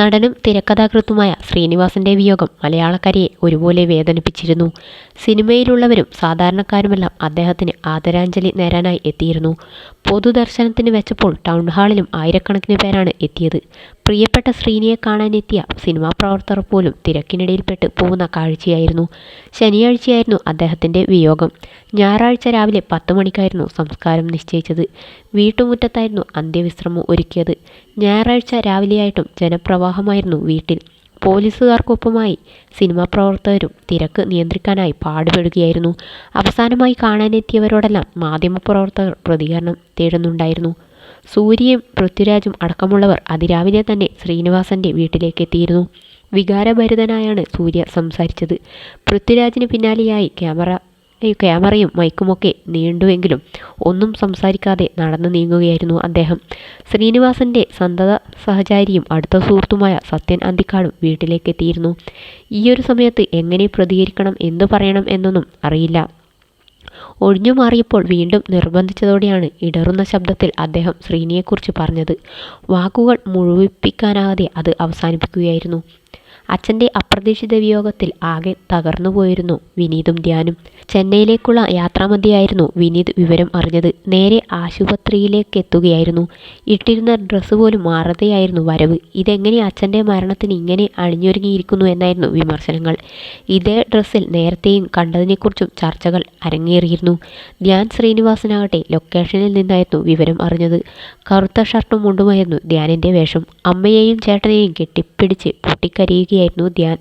നടനും തിരക്കഥാകൃത്തുമായ ശ്രീനിവാസന്റെ വിയോഗം മലയാളക്കരയെ ഒരുപോലെ വേദനിപ്പിച്ചിരുന്നു. സിനിമയിലുള്ളവരും സാധാരണക്കാരുമെല്ലാം അദ്ദേഹത്തിന് ആദരാഞ്ജലി നേരാനായി എത്തിയിരുന്നു. പൊതുദർശനത്തിന് വെച്ചപ്പോൾ ടൗൺ ഹാളിലും ആയിരക്കണക്കിന് പേരാണ് എത്തിയത്. പ്രിയപ്പെട്ട ശ്രീനിയെ കാണാനെത്തിയ സിനിമാ പ്രവർത്തകർ പോലും തിരക്കിനിടയിൽപ്പെട്ട് പോകുന്ന കാഴ്ചയായിരുന്നു. ശനിയാഴ്ചയായിരുന്നു അദ്ദേഹത്തിന്റെ വിയോഗം. ഞായറാഴ്ച രാവിലെ പത്ത് മണിക്കായിരുന്നു സംസ്കാരം നിശ്ചയിച്ചത്. വീട്ടുമുറ്റത്തായിരുന്നു അന്ത്യവിശ്രമം ഒരുക്കിയത്. ഞായറാഴ്ച രാവിലെയായിട്ടും ജനപ്രവാഹമായിരുന്നു വീട്ടിൽ. പോലീസുകാർക്കൊപ്പമായി സിനിമാ പ്രവർത്തകരും തിരക്ക് നിയന്ത്രിക്കാനായി പാടുപെടുകയായിരുന്നു. അവസാനമായി കാണാനെത്തിയവരോടെല്ലാം മാധ്യമപ്രവർത്തകർ പ്രതികരണം തേടുന്നുണ്ടായിരുന്നു. സൂര്യയും പൃഥ്വിരാജും അടക്കമുള്ളവർ അതിരാവിലെ തന്നെ ശ്രീനിവാസന്റെ വീട്ടിലേക്ക് എത്തിയിരുന്നു വികാരഭരിതനായാണ് സൂര്യ സംസാരിച്ചത്. പൃഥ്വിരാജിന് പിന്നാലെയായി ക്യാമറ ക്യാമറയും മൈക്കുമൊക്കെ നീണ്ടുവെങ്കിലും ഒന്നും സംസാരിക്കാതെ നടന്നു നീങ്ങുകയായിരുന്നു അദ്ദേഹം. ശ്രീനിവാസന്റെ സന്തത സഹചാരിയും അടുത്ത സുഹൃത്തുമായ സത്യൻ അന്തിക്കാടും വീട്ടിലേക്ക് എത്തിയിരുന്നു ഈയൊരു സമയത്ത് എങ്ങനെ പ്രതികരിക്കണം എന്തു പറയണം എന്നൊന്നും അറിയില്ല. ഒഴിഞ്ഞു മാറിയപ്പോൾ വീണ്ടും നിർബന്ധിച്ചതോടെയാണ് ഇടറുന്ന ശബ്ദത്തിൽ അദ്ദേഹം ശ്രീനിയെക്കുറിച്ച് പറഞ്ഞത്. വാക്കുകൾ മുഴുവിപ്പിക്കാനാകാതെ അത് അവസാനിപ്പിക്കുകയായിരുന്നു. അച്ഛന്റെ അപ്രതീക്ഷിത വിയോഗത്തിൽ ആകെ തകർന്നുപോയിരുന്നു വിനീതും ധ്യാനും. ചെന്നൈയിലേക്കുള്ള യാത്രാമധ്യയായിരുന്നു വിനീത് വിവരം അറിഞ്ഞത്. നേരെ ആശുപത്രിയിലേക്ക് എത്തുകയായിരുന്നു ഇട്ടിരുന്ന ഡ്രസ്സ് പോലും മാറതെയായിരുന്നു വരവ്. ഇതെങ്ങനെ അച്ഛന്റെ മരണത്തിന് ഇങ്ങനെ അണിഞ്ഞൊരുങ്ങിയിരിക്കുന്നു എന്നായിരുന്നു വിമർശനങ്ങൾ. ഇതേ ഡ്രസ്സിൽ നേരത്തെയും കണ്ടതിനെക്കുറിച്ചും ചർച്ചകൾ അരങ്ങേറിയിരുന്നു. ധ്യാൻ ശ്രീനിവാസനാകട്ടെ ലൊക്കേഷനിൽ നിന്നായിരുന്നു വിവരം അറിഞ്ഞത്. കറുത്ത ഷർട്ടും മുണ്ടുമായിരുന്നു ധ്യാനിന്റെ വേഷം. അമ്മയെയും ചേട്ടനെയും കെട്ടിപ്പിടിച്ച് പൊട്ടിക്കരയുകയായിരുന്നു ധ്യാൻ.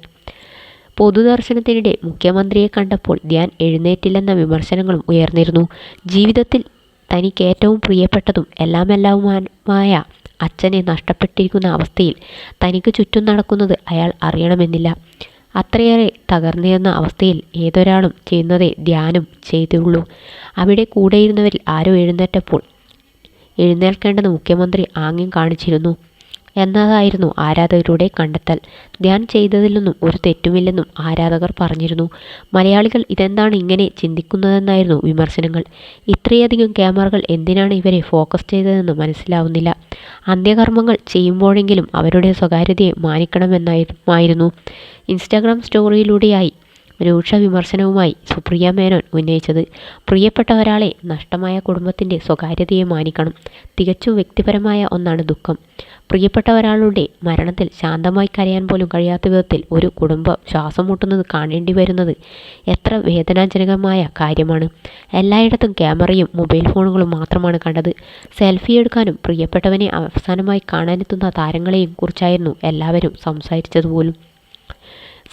പൊതുദർശനത്തിനിടെ മുഖ്യമന്ത്രിയെ കണ്ടപ്പോൾ ധ്യാൻ എഴുന്നേറ്റില്ലെന്ന വിമർശനങ്ങളും ഉയർന്നിരുന്നു. ജീവിതത്തിൽ തനിക്ക് ഏറ്റവും പ്രിയപ്പെട്ടതും എല്ലാമെല്ലാവുമായ അച്ഛനെ നഷ്ടപ്പെട്ടിരിക്കുന്ന അവസ്ഥയിൽ തനിക്ക് ചുറ്റും നടക്കുന്നത് അയാൾ അറിയണമെന്നില്ല. അത്രയേറെ തകർന്നിരുന്ന അവസ്ഥയിൽ ഏതൊരാളും ചെയ്യുന്നതേ ധ്യാനം ചെയ്തുള്ളൂ. അവിടെ കൂടെയിരുന്നവരിൽ ആരോ എഴുന്നേറ്റപ്പോൾ എഴുന്നേൽക്കേണ്ടെന്ന് മുഖ്യമന്ത്രി ആംഗ്യം കാണിച്ചിരുന്നു. എന്നതായിരുന്നു ആരാധകരുടെ കണ്ടെത്തൽ. ധ്യാൻ ചെയ്തതിലൊന്നും ഒരു തെറ്റുമില്ലെന്നും ആരാധകർ പറഞ്ഞിരുന്നു. മലയാളികൾ ഇതെന്താണ് ഇങ്ങനെ ചിന്തിക്കുന്നതെന്നായിരുന്നു വിമർശനങ്ങൾ. ഇത്രയധികം ക്യാമറകൾ എന്തിനാണ് ഇവരെ ഫോക്കസ് ചെയ്തതെന്ന് മനസ്സിലാവുന്നില്ല. അന്ത്യകർമ്മങ്ങൾ ചെയ്യുമ്പോഴെങ്കിലും അവരുടെ സ്വകാര്യതയെ മാനിക്കണമെന്നായിരുന്നു ഇൻസ്റ്റാഗ്രാം സ്റ്റോറിയിലൂടെയായി രൂക്ഷ വിമർശനവുമായി സുപ്രിയ മേനോൻ ഉന്നയിച്ചത്. പ്രിയപ്പെട്ട ഒരാളെ നഷ്ടമായ കുടുംബത്തിന്റെ സ്വകാര്യതയെ മാനിക്കണം. തികച്ചും വ്യക്തിപരമായ ഒന്നാണ് ദുഃഖം. പ്രിയപ്പെട്ട ഒരാളുടെ മരണത്തിൽ ശാന്തമായി കരയാൻ പോലും കഴിയാത്ത വിധത്തിൽ ഒരു കുടുംബം ശ്വാസം മുട്ടുന്നത് കാണേണ്ടി വരുന്നത് എത്ര വേദനാജനകമായ കാര്യമാണ്. എല്ലായിടത്തും ക്യാമറയും മൊബൈൽ ഫോണുകളും മാത്രമാണ് കണ്ടത്. സെൽഫി എടുക്കാനും പ്രിയപ്പെട്ടവനെ അവസാനമായി കാണാനെത്തുന്ന താരങ്ങളെയും കുറിച്ചായിരുന്നു എല്ലാവരും സംസാരിച്ചതുപോലും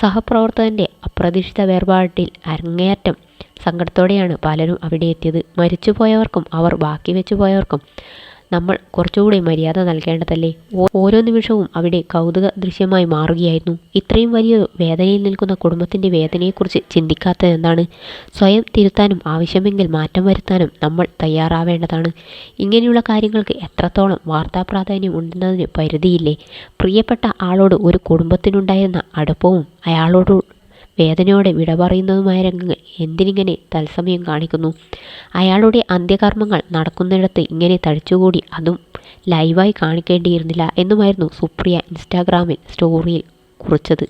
സഹപ്രവർത്തകന്റെ അപ്രതീക്ഷിത വേർപാടിൽ അരങ്ങേറ്റം സങ്കടത്തോടെയാണ് പലരും അവിടെ എത്തിയത്. മരിച്ചുപോയവർക്കും അവർ ബാക്കി വെച്ചു പോയവർക്കും നമ്മൾ കുറച്ചുകൂടി മര്യാദ നൽകേണ്ടതല്ലേ? ഓരോ നിമിഷവും അവിടെ കൗതുക ദൃശ്യമായി മാറുകയായിരുന്നു. ഇത്രയും വലിയ വേദനയിൽ നിൽക്കുന്ന കുടുംബത്തിന്റെ വേദനയെക്കുറിച്ച് ചിന്തിക്കാത്തതെന്താണ് സ്വയം തിരുത്താനും ആവശ്യമെങ്കിൽ മാറ്റം വരുത്താനും നമ്മൾ തയ്യാറാവേണ്ടതാണ്. ഇങ്ങനെയുള്ള കാര്യങ്ങൾക്ക് എത്രത്തോളം വാർത്താ പ്രാധാന്യം ഉണ്ടെന്നതിന് പരിധിയില്ലേ? പ്രിയപ്പെട്ട ആളോട് ഒരു കുടുംബത്തിനുണ്ടായിരുന്ന അടുപ്പവും അയാളോട് വേദനയോടെ വിട പറയുന്നതുമായ രംഗങ്ങൾ എന്തിനിങ്ങനെ തത്സമയം കാണിക്കുന്നു? അയാളുടെ അന്ത്യകർമ്മങ്ങൾ നടക്കുന്നിടത്ത് ഇങ്ങനെ തഴിച്ചുകൂടി അതും ലൈവായി കാണിക്കേണ്ടിയിരുന്നില്ല എന്നുമായിരുന്നു സുപ്രിയ ഇൻസ്റ്റാഗ്രാമിൽ സ്റ്റോറിയിൽ കുറിച്ചത്.